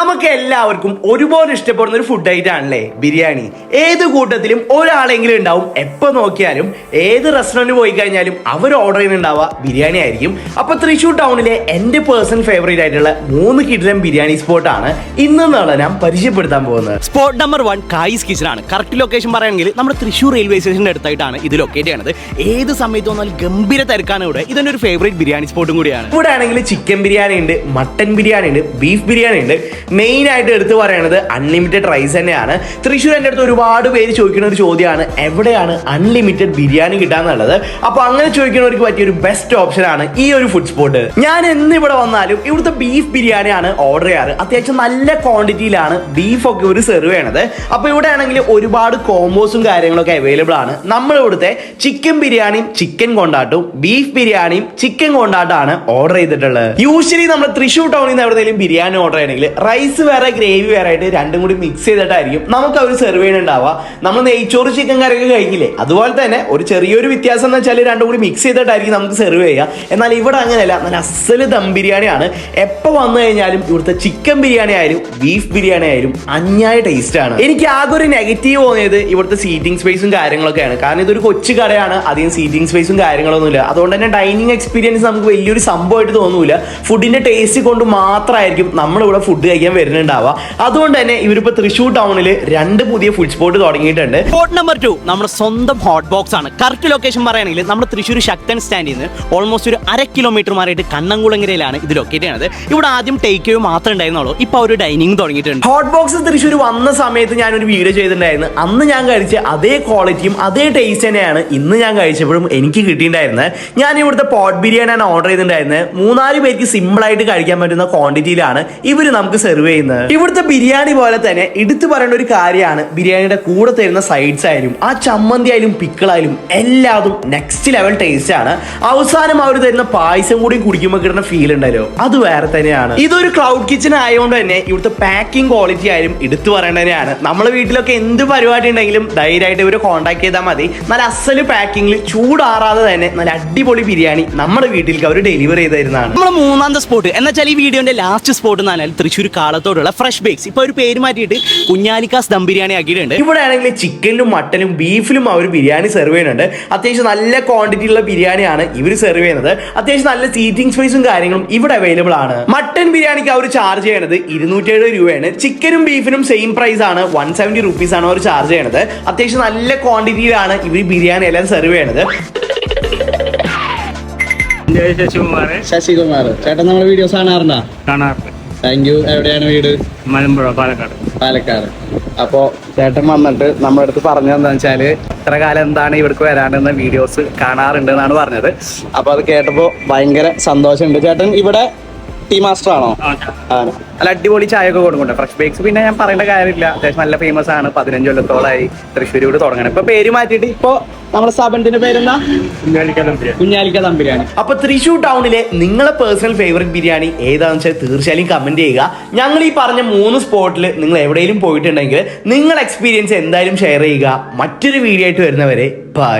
നമുക്ക് എല്ലാവർക്കും ഒരുപോലെ ഇഷ്ടപ്പെടുന്ന ഒരു ഫുഡ് ഐറ്റം ആണല്ലേ? ബിരിയാണി. ഏത് കൂട്ടത്തിലും ഒരാളെങ്കിലും ഉണ്ടാവും. എപ്പോ നോക്കിയാലും ഏത് റെസ്റ്റോറന്റ് പോയി കഴിഞ്ഞാലും അവർ ഓർഡർ ചെയ്യുന്നുണ്ടാവുക ബിരിയാണി ആയിരിക്കും. അപ്പൊ തൃശ്ശൂർ ടൗണിലെ എന്റെ പേഴ്സണൽ ഫേവറേറ്റ് ആയിട്ടുള്ള മൂന്ന് കിടിലം ബിരിയാണി സ്പോട്ട് ആണ് ഇന്ന് നാളെ ഞാൻ പരിചയപ്പെടുത്താൻ പോകുന്നത്. Spot number one Kayees kitchen ആണ്. കറക്റ്റ് ലൊക്കേഷൻ പറയുകയാണെങ്കിൽ നമ്മുടെ തൃശ്ശൂർ റെയിൽവേ സ്റ്റേഷന്റെ അടുത്തായിട്ടാണ് ഇത് ലൊക്കേറ്റ് ചെയ്യുന്നത് ഏത് സമയത്ത് വന്നാലും ഗംഭീര തിരക്കാണ് ഇവിടെ. ഇതെന്റെ ഒരു ഫേവറേറ്റ് ബിരിയാണി സ്പോട്ടും കൂടിയാണ്. ഇവിടെ ആണെങ്കിൽ ചിക്കൻ ബിരിയാണി ഉണ്ട് മട്ടൻ ബിരിയാണി ഉണ്ട് ബീഫ് ബിരിയാണി ഉണ്ട്. മെയിൻ ആയിട്ട് എടുത്തു പറയണത് അൺലിമിറ്റഡ് റൈസ് തന്നെയാണ്. തൃശ്ശൂർ എന്റെ അടുത്ത് ഒരുപാട് പേര് ചോദിക്കുന്ന ഒരു ചോദ്യമാണ് എവിടെയാണ് അൺലിമിറ്റഡ് ബിരിയാണി കിട്ടാന്നുള്ളത്? അപ്പോൾ അങ്ങനെ ചോദിക്കുന്നവർക്ക് പറ്റിയ ഒരു ബെസ്റ്റ് ഓപ്ഷൻ ആണ് ഈ ഒരു ഫുഡ് സ്പോട്ട് ഞാൻ എന്ന് ഇവിടെ വന്നാലും ഇവിടുത്തെ ബീഫ് ബിരിയാണിയാണ് ഓർഡർ ചെയ്യാറ്. അത്യാവശ്യം നല്ല ക്വാണ്ടിറ്റിയിലാണ് ബീഫ് ഒക്കെ ഒരു സെർവ് ചെയ്യണത്. അപ്പോൾ ഇവിടെ ആണെങ്കിൽ ഒരുപാട് കോംബോസും കാര്യങ്ങളൊക്കെ അവൈലബിൾ ആണ്. നമ്മൾ ഇവിടുത്തെ ചിക്കൻ ബിരിയാണിയും ചിക്കൻ കൊണ്ടാട്ടും ബീഫ് ബിരിയാണിയും ചിക്കൻ കൊണ്ടാട്ടാണ് ഓർഡർ ചെയ്തിട്ടുള്ളത്. യൂഷ്വലി നമ്മൾ തൃശ്ശൂർ ടൗണിൽ നിന്ന് എവിടെയെങ്കിലും ബിരിയാണി ഓർഡർ ചെയ്യണമെങ്കിൽ വേറെ ഗ്രേവി വേറെ ആയിട്ട് രണ്ടും കൂടി മിക്സ് ചെയ്തിട്ടായിരിക്കും നമുക്ക് അവർ സെർവ് ചെയ്യുന്നുണ്ടാവുക. നമ്മൾ നെയ്ച്ചോറ് ചിക്കൻ കറിയൊക്കെ കഴിക്കില്ലേ? അതുപോലെ തന്നെ ഒരു ചെറിയൊരു വ്യത്യാസം എന്ന് വെച്ചാൽ രണ്ടും കൂടി മിക്സ് ചെയ്തിട്ടായിരിക്കും നമുക്ക് സെർവ് ചെയ്യുക. എന്നാൽ ഇവിടെ അങ്ങനെയല്ല. നല്ല അസൽ ദം ബിരിയാണിയാണ്. എപ്പോൾ വന്നു കഴിഞ്ഞാലും ഇവിടുത്തെ ചിക്കൻ ബിരിയാണി ആയാലും ബീഫ് ബിരിയാണി ആയാലും അന്യായ ടേസ്റ്റ് ആണ്. എനിക്ക് ആകെ ഒരു നെഗറ്റീവ് തോന്നിയത് ഇവിടുത്തെ സീറ്റിംഗ് സ്പേസും കാര്യങ്ങളൊക്കെയാണ്. കാരണം ഇതൊരു കൊച്ചു കടയാണ്. അധികം സീറ്റിംഗ് സ്പേസും കാര്യങ്ങളൊന്നുമില്ല. അതുകൊണ്ട് തന്നെ ഡൈനിങ് എക്സ്പീരിയൻസ് നമുക്ക് വലിയൊരു സംഭവമായിട്ട് തോന്നൂല. ഫുഡിന്റെ ടേസ്റ്റ് കൊണ്ട് മാത്രമായിരിക്കും നമ്മളിവിടെ ഫുഡ് കഴിക്കാൻ വരുന്നുണ്ടാവുക അതുകൊണ്ട് തന്നെ ഇവരിപ്പോൾ തൃശ്ശൂർ ടൗണിൽ രണ്ട് പുതിയ ഫുഡ് സ്പോട്ട് തുടങ്ങിയിട്ടുണ്ട്. സ്പോട്ട് നമ്പർ ടു നമ്മുടെ സ്വന്തം ഹോട്ട് ബോക്സ് ആണ്. കറക്റ്റ് ലൊക്കേഷൻ പറയുകയാണെങ്കിൽ നമ്മുടെ തൃശ്ശൂർ ശക്തൻ സ്റ്റാൻഡിൽ നിന്ന് ഓൾമോസ്റ്റ് ഒരു അര കിലോമീറ്റർ മാറിയിട്ട് കണ്ണംകുളങ്ങരയിലാണ് ഇത് ലൊക്കേറ്റ് ചെയ്യുന്നത് ഇവിടെ ആദ്യം ടേക്ക് അവേ മാത്രമേ ഉണ്ടായിരുന്നുള്ളൂ. ഇപ്പോൾ ഒരു ഡൈനിങ് തുടങ്ങിയിട്ടുണ്ട്. ഹോട്ട് ബോക്സ് തൃശ്ശൂർ വന്ന സമയത്ത് ഞാൻ ഒരു വീഡിയോ ചെയ്തിട്ടുണ്ടായിരുന്നു. അന്ന് ഞാൻ കഴിച്ച അതേ ക്വാളിറ്റിയും അതേ ടേസ്റ്റ് തന്നെയാണ് ഇന്ന് ഞാൻ കഴിച്ചപ്പോഴും എനിക്ക് കിട്ടിയിട്ടുണ്ടായിരുന്നത്. ഞാൻ ഇവിടുത്തെ പോട്ട് ബിരിയാണിയാണ് ഓർഡർ ചെയ്തിട്ടുണ്ടായിരുന്നത്. മൂന്നാൽ പേർക്ക് സിമ്പിൾ ആയിട്ട് കഴിക്കാൻ പറ്റുന്ന ക്വാണ്ടിറ്റിയിലാണ് ഇവർ നമുക്ക് സെർവ് ചെയ്യുന്നത്. ഇവിടുത്തെ ബിരിയാണി പോലെ തന്നെ എടുത്തു പറയേണ്ട ഒരു കാര്യമാണ് ബിരിയാണിയുടെ കൂടെ തരുന്ന സൈഡ്സ് ആയാലും ആ ചമ്മന്തി ആയാലും പിക്കിളായാലും എല്ലാതും നെക്സ്റ്റ് ലെവൽ ടേസ്റ്റ് ആണ്. അവസാനം അവർ തരുന്ന പായസം കൂടി കുടിക്കുമ്പോൾ കിട്ടുന്ന ഫീൽ ഉണ്ടല്ലോ. അത് വേറെ തന്നെയാണ്. ഇതൊരു ക്ലൗഡ് കിച്ചൺ ആയതുകൊണ്ട് തന്നെ ഇവിടുത്തെ പാക്കിംഗ് ക്വാളിറ്റി ആയാലും എടുത്തു പറയേണ്ടത് തന്നെയാണ്. നമ്മളെ വീട്ടിലൊക്കെ എന്ത് പരിപാടി ഉണ്ടെങ്കിലും ധൈര്യമായിട്ട് ഇവരെ കോൺടാക്ട് ചെയ്താൽ മതി. നല്ല അസൽ പാക്കിങ്ങിൽ ചൂടാറാതെ തന്നെ നല്ല അടിപൊളി ബിരിയാണി നമ്മുടെ വീട്ടിലേക്ക് അവർ ഡെലിവറി ചെയ്ത് തരുന്നതാണ്. നമ്മുടെ മൂന്നാമത്തെ സ്പോട്ട് എന്നുവെച്ചാൽ ഈ വീഡിയോന്റെ ലാസ്റ്റ് സ്പോട്ട് എന്ന് പറഞ്ഞാൽ തൃശ്ശൂർ കാളത്തോടുള്ള ഫ്രഷ് ബേക്സ് ഇപ്പൊ ഒരു പേര് മാറ്റിയിട്ട് കുഞ്ഞാലിക്കാസ് ദം ബിരിയാണി ആക്കിയിട്ടുണ്ട്. ഇവിടെ ആണെങ്കിൽ ചിക്കനിലും മട്ടനും ബീഫിലും അവർ ബിരിയാണി സെർവ് ചെയ്യുന്നുണ്ട്. അത്യാവശ്യം നല്ല ക്വാണ്ടിറ്റി ഉള്ള ബിരിയാണിയാണ് ഇവർ സെർവ് ചെയ്യുന്നത്. അത്യാവശ്യം നല്ല സീറ്റിംഗ് സ്പേസും കാര്യങ്ങളും ഇവിടെ അവൈലബിൾ ആണ്. മട്ടൻ ബിരിയാണിക്ക് അവർ ചാർജ് ചെയ്യണത് ഇരുന്നൂറ്റി എഴുപത് രൂപയാണ്. ചിക്കനും ബീഫിനും സെയിം പ്രൈസ് ആണ്. വൺ സെവന്റി റുപ്പീസ് ആണ് അവർ ചാർജ് ചെയ്യണത്. അത്യാവശ്യം നല്ല ക്വാണ്ടിറ്റിയിലാണ് ഇവർ ബിരിയാണി എല്ലാം സെർവ് ചെയ്യണത്. ശശികുമാർ. ശശികുമാർ. ചേട്ടൻ നമ്മുടെ വീഡിയോസ് കാണാറുണ്ടോ? കാണാറുണ്ട്. താങ്ക് യു എവിടെയാണ് വീട്? മലമ്പുഴ പാലക്കാട്. പാലക്കാട്. അപ്പോ ചേട്ടൻ വന്നിട്ട് നമ്മുടെ അടുത്ത് പറഞ്ഞു എന്താ വെച്ചാൽ ഇത്ര കാലം എന്താണ് ഇവിടേക്ക് വരാണ്ടെന്ന വീഡിയോസ് കാണാറുണ്ട് എന്നാണ് പറഞ്ഞത്. അപ്പൊ അത് കേട്ടപ്പോ ഭയങ്കര സന്തോഷമുണ്ട്. ചേട്ടൻ ഇവിടെ ടീ മാസ്റ്റർ ആണോ അല്ല നല്ല അടിപൊളി ചായ ഒക്കെ കൊടുക്കുന്നുണ്ട്. ഫ്രഷ് ബേക്സ് പിന്നെ ഞാൻ പറയേണ്ട കാര്യമില്ല. അത്യാവശ്യം നല്ല ഫേമസ് ആണ്. പതിനഞ്ച് കൊല്ലത്തോളമായി തൃശ്ശൂരിയോട് തുടങ്ങണം ഇപ്പൊ പേര് മാറ്റിയിട്ട് ഇപ്പൊ നമ്മുടെ സ്ഥാപനത്തിന്റെ പേരെന്താ? കുഞ്ഞാലിക്ക ബിരിയാണി. കുഞ്ഞാലിക്ക തമ്പുരാണ് അപ്പൊ തൃശ്ശൂർ ടൗണിലെ നിങ്ങളെ പേഴ്സണൽ ഫേവറേറ്റ് ബിരിയാണി ഏതാണെന്ന് വെച്ചാൽ തീർച്ചയായും കമന്റ് ചെയ്യുക. ഞങ്ങൾ ഈ പറഞ്ഞ മൂന്ന് സ്പോട്ടിൽ നിങ്ങൾ എവിടെയെങ്കിലും പോയിട്ടുണ്ടെങ്കിൽ നിങ്ങൾ എക്സ്പീരിയൻസ് എന്തായാലും ഷെയർ ചെയ്യുക. മറ്റൊരു വീഡിയോ ആയിട്ട് വരുന്നവരെ ബൈ